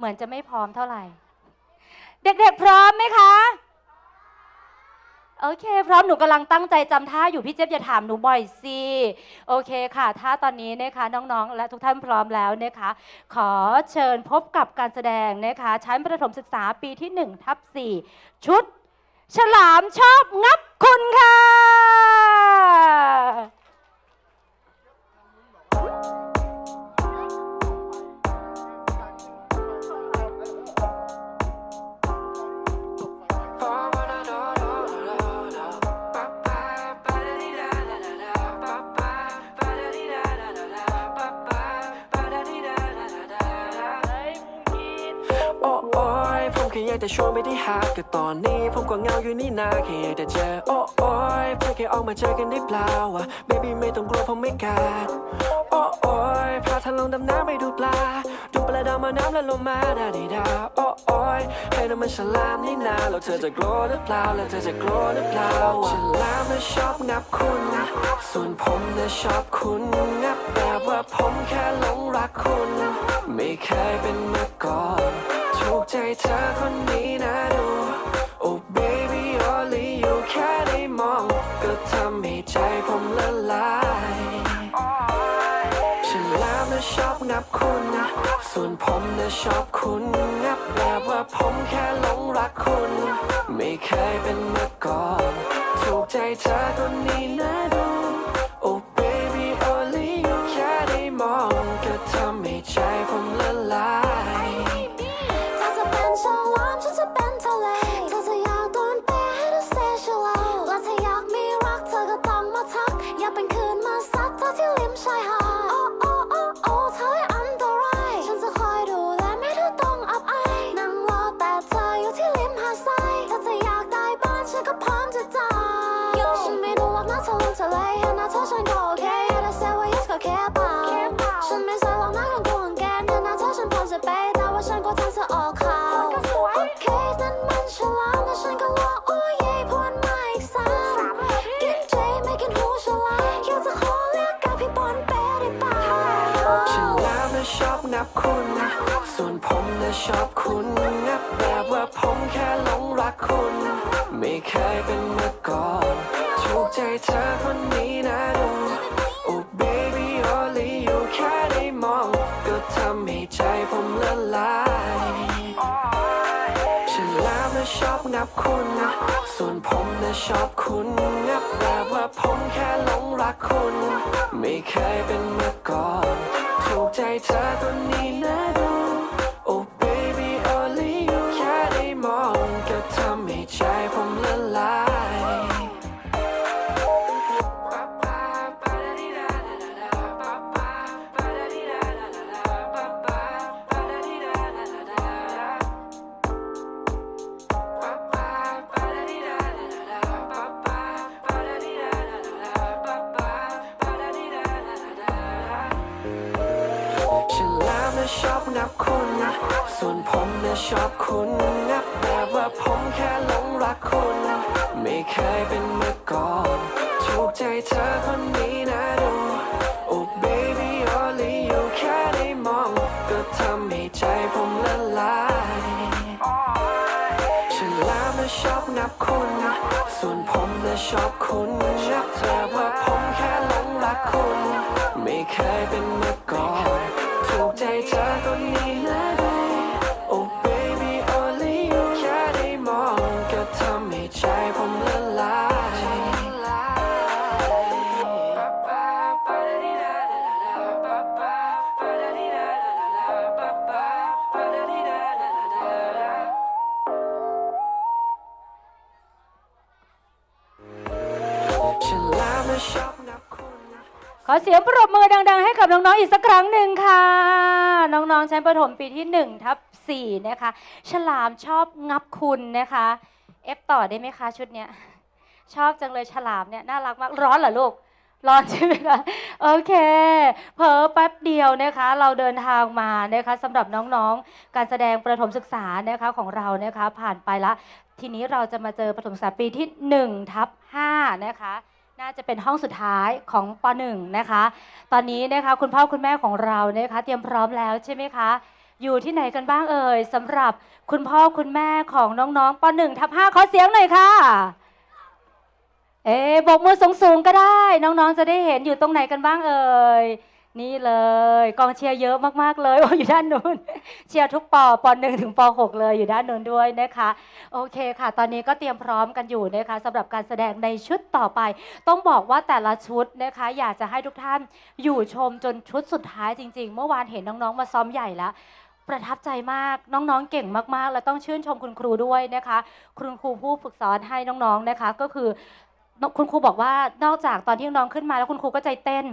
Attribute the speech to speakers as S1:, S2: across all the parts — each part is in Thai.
S1: เหมือนจะไม่พร้อมเท่าไหร่ เด็กๆพร้อมไหมคะ โอเค พร้อมหนูกำลังตั้งใจจำท่าอยู่พี่เจ๊ยบอย่าถามหนูบ่อยสิโอเคค่ะถ้าตอนนี้นะคะน้องๆ และทุกท่านพร้อมแล้วนะคะ ขอเชิญพบกับการแสดงนะคะ ชั้นประถมศึกษาปีที่1ทับ4ชุด ฉลามชอบงับคุณค่ะ
S2: แค่อยากจะชวนไปที่หาดก็ตอนนี้ผมก็เหงาอยู่นี่นาแค่อยากจะเจอโอ้โอ้ยเพื่อแค่ออกมาเจอกันได้เปล่าวะ baby ไม่ต้องกลัวผมไม่ขาดโอ้โอ้ยพาทะลงดำน้ำไปดูปลา ดูปลาดาวมาน้ำแล้วลงมาดาดีดาโอ้โอ้ยให้น้ำมันฉลามนี่นาแล้วเธอจะกลัวหรือเปล่าแล้วเธอจะกลัวหรือเปล่าฉลามน่ะชอบงับคุณส่วนผมน่ะชอบคุณงับแบบว่าผมแค่หลงรักคุณ ไม่เคยเป็นมาก่อน ถูกใจเธอคนนี้นะดู Oh baby only you แค่ได้มอง ก็ทำให้ใจผมละลายฉันแล้วนะชอบงับคุณส่วนผมนะชอบคุณงับแบบว่าผมแค่หลงรักคุณ ไม่เคยเป็นมาก่อน ถูกใจเธอคนนี้นะดู Oh baby only you แค่ได้มอง ก็ทำให้ใจผมละลาย
S3: นะชอบงับคุ
S2: ณส่วนผมนะชอบคุณงับแบบว่าผมแค่หลงรักคุณ ไม่เคยเป็นมาก่อน ถูกใจเธอคนนี้นะดู Oh baby only you แค่ได้มอง ก็ทำให้ใจผมละลายฉันแล้วนะชอบงับคุณส่วนผมนะชอบคุณงับแบบว่าผมแค่หลงรักคุณ ไม่เคยเป็นมาก่อน ถูกใจเธอคนนี้นะดู ชอบคุณงับแบบว่าผมแค่หลงรักคุณ ไม่เคยเป็นมาก่อนถูกใจเธอคนนี้นะดู Oh baby only you แค่ได้มอง ก็ทำให้ใจผมละลายฉันแล้วนะชอบงับคุณ ส่วนผมนะชอบคุณงับแบบว่าผมแค่หลงรักคุณ ไม่เคยเป็นมาก่อนถูกใจเธอคนนี้นะดู
S1: อเสียงปรบมือดัง ๆ ให้กับน้อง ๆ อีกสักครั้งหนึ่งค่ะ น้อง ๆ ชั้นประถมปีที่1ทับ4นะคะ ฉลามชอบงับคุณนะคะเอฟต่อได้ไหมคะชุดเนี้ย ชอบจังเลยฉลามเนี่ยน่ารักมาก ร้อนเหรอลูก ร้อนใช่ไหมคะ โอเค เพอแป๊บเดียวนะคะ เราเดินทางมานะคะสำหรับน้องๆ การแสดงประถมศึกษานะคะของเรานะคะ ผ่านไปละ ทีนี้เราจะมาเจอประถมศึกษาปีที่1ทับ5นะคะ น่าจะเป็นห้องสุดท้ายของป .1 นะคะ ตอนนี้นะคะคุณพ่อคุณแม่ของเรานะคะ เตรียมพร้อมแล้วใช่ไหมคะ อยู่ที่ไหนกันบ้างเอ่ยสำหรับคุณพ่อคุณแม่ของน้องๆป .1 ทับ5ขอเสียงหน่อยค่ะ เอ๊บอกมือสูงๆก็ได้ น้องๆจะได้เห็นอยู่ตรงไหนกันบ้างเอ่ย นี่เลย กองเชียร์เยอะมากๆเลยอยู่ด้านนู้นเชียร์ทุกปป .1 ถึงป .6 เลยอยู่ด้านนู้นด้วยนะคะโอเคค่ะ ตอนนี้ก็เตรียมพร้อมกันอยู่นะคะสำหรับการแสดงในชุดต่อไป ต้องบอกว่าแต่ละชุดนะคะ อยากจะให้ทุกท่านอยู่ชมจนชุดสุดท้ายจริง ๆ เมื่อวานเห็นน้องๆมาซ้อมใหญ่แล้วประทับใจมากน้องๆเก่งมากๆ และต้องชื่นชมคุณครูด้วยนะคะ คุณครูผู้ฝึกสอนให้น้องๆนะคะ ก็คือ คุณครูบอกว่านอกจากตอนที่น้องขึ้นมาแล้วคุณครูก็ใจเต้น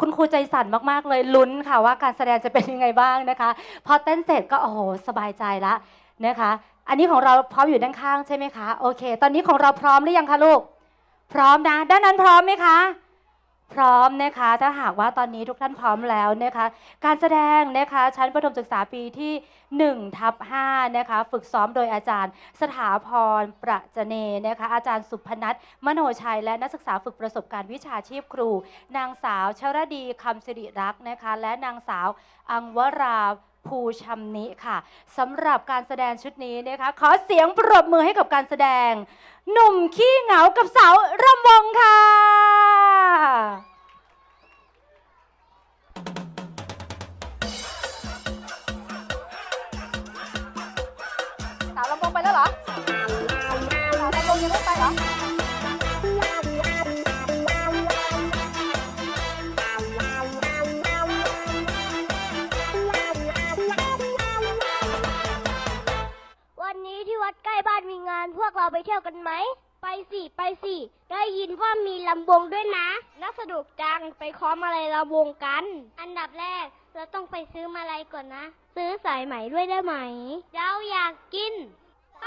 S1: คุณครูใจสั่นมากๆเลยลุ้นค่ะว่าการแสดงจะเป็นยังไงบ้างนะคะพอเต้นเสร็จก็โอ้โหสบายใจละนะคะ อันนี้ของเราพร้อมอยู่ด้านข้างใช่ไหมคะโอเค ตอนนี้ของเราพร้อมหรือยังคะลูก พร้อมนะ ด้านนั้นพร้อมไหมคะ พร้อมนะคะ ถ้าหากว่าตอนนี้ทุกท่านพร้อมแล้วนะคะ การแสดงนะคะชั้นประถมศึกษาปีที่1ทับ5นะคะฝึกซ้อมโดยอาจารย์ สถาพรประเจเนนะคะ อาจารย์สุพนัทมโนชัย และนักศึกษาฝึกประสบการณ์วิชาชีพครู นางสาวชรดีคำสิริรักษ์นะคะ และนางสาวอังวราภูชัมนิค่ะสำหรับการแสดงชุดนี้นะคะ ขอเสียงปรบมือให้กับการแสดง หนุ่มขี้เหงากับสาวรำวงค่ะ สาวลำวงไปแล้วเหรอสาวลำวงยังไม่ไปเหรอ
S4: วันนี้ที่วัดใกล้บ้านมีงานพวกเราไปเที่ยวกันไหม สิไปสิ ได้ยินว่ามีลำวงด้วยนะ น่าสนุกจังไปค้อมอะไรลำวงกัน อันดับแรกเราต้องไปซื้อมาลัยก่อนนะ ซื้อสายไหมด้วยได้ไหม เราอยากกิน ไป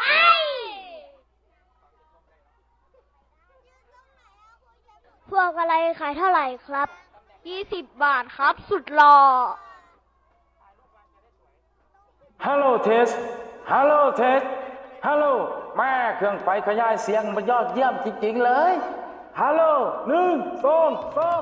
S4: พวกอะไรขายเท่าไหร่ครับ20บาทครับสุดหล่อ
S5: ฮัลโหล แม่เครื่องไฟขยายเสียงมันยอดเยี่ยมจริงๆเลย ฮัลโหลหนึ่งสองสาม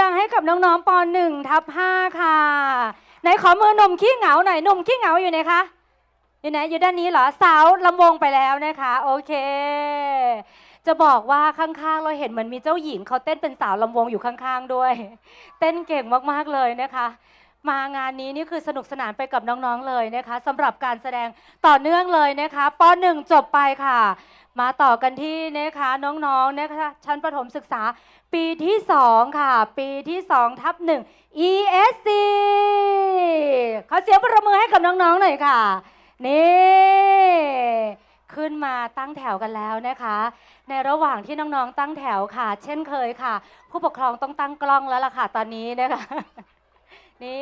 S1: ดังๆให้กับน้องๆป .1 ทับ5ค่ะ ไหนขอมือหนุ่มขี้เหงาหน่อยหนุ่มขี้เหงาอยู่ไหนคะอยู่ไหนอยู่ด้านนี้เหรอสาวลำวงไปแล้วนะคะ โอเค จะบอกว่าข้างๆ เราเห็นเหมือนมีเจ้าหญิงเขาเต้นเป็นสาวลำวงอยู่ข้างๆด้วย เต้นเก่งมากๆเลยนะคะ มางานนี้นี่คือสนุกสนานไปกับน้องๆเลยนะคะสำหรับการแสดงต่อเนื่องเลยนะคะป .1 จบไปค่ะ มาต่อกันที่นะคะน้องๆนะคะชั้นประถมศึกษาปีที่ 2 ค่ะ ปีที่ 2 ทับ 1 ESC ขอเสียงปรบมือให้กับน้องๆหน่อยค่ะ นี่ขึ้นมาตั้งแถวกันแล้วนะคะ ในระหว่างที่น้องๆตั้งแถวค่ะ เช่นเคยค่ะ ผู้ปกครองต้องตั้งกล้องแล้วล่ะค่ะตอนนี้นะคะ